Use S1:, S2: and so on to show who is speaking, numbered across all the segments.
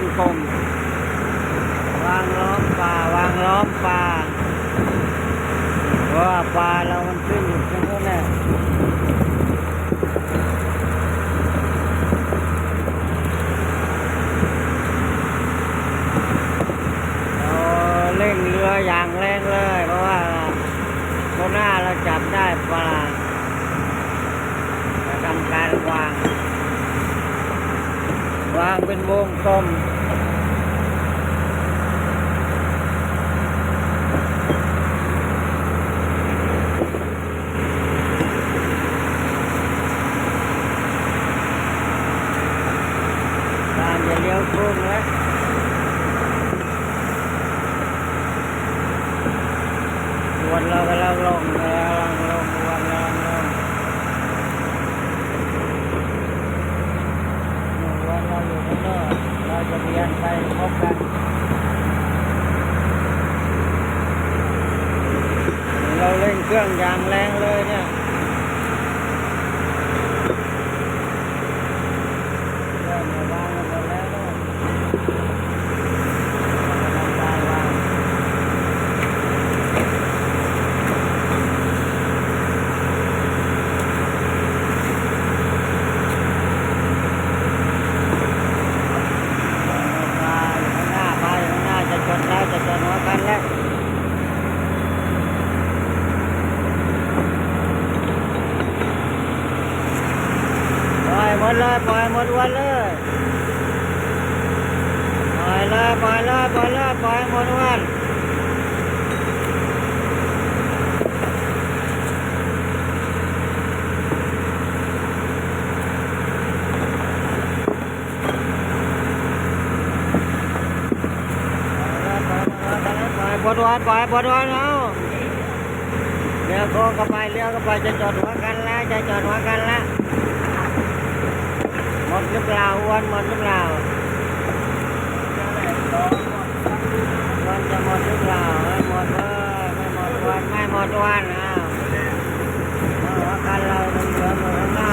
S1: งกลม วางล้อมปลาวางล้อมปลาเพราะว่าปลาเรามันขึ้นอยู่ตรงนู้นแหละเราเร่งเรืออย่างแรงเลย เพราะว่าตัวหน้าเราจับได้ปลาจะทำการวางางเป็นวงกลมตามจะเลี้ยวโค้งแล้ววนเรากำลังลงกำลังลงวนกำลังลงวนเราอยู่ข้างนอกเราจะเรียนไปพบกันเราเล่นเครื่องอย่างแรงเลยเนี่ยเริ่มมาวางกันหมดแล้วเนอะกำลังการวางปลาอยู่ข้างหน้าปลาอยู่ข้างหน้าจะจดแล้วจะจดหัวกันแล้ว ปล่อยหมดเลยปล่อยหมดวันเลยปล่อยเลยปล่อยเลยปล่อยเลยปล่อยหมดวันปล่อยหมดวันปล่อยหมดวันเอาเรือโค้งเข้าไปเรือเข้าไปจะจอดหัวกันแล้วจะจอดหัวกันแล้ว หมดหรือเปล่าอ้วนหมดหรือเปล่าอ้วนจะหมดหรือเปล่าไม่หมดเลยไม่หมดอ้วนไม่หมดอ้วนอ้าวเอาหัวกันเรามันเหลือหมดข้างหน้า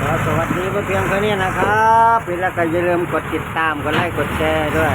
S1: ขอ สวัสดีเพื่อนเพียงแค่นี้นะครับพี่แล้วก็อย่าลืมกดติดตาม กดไลค์ กดแชร์ด้วย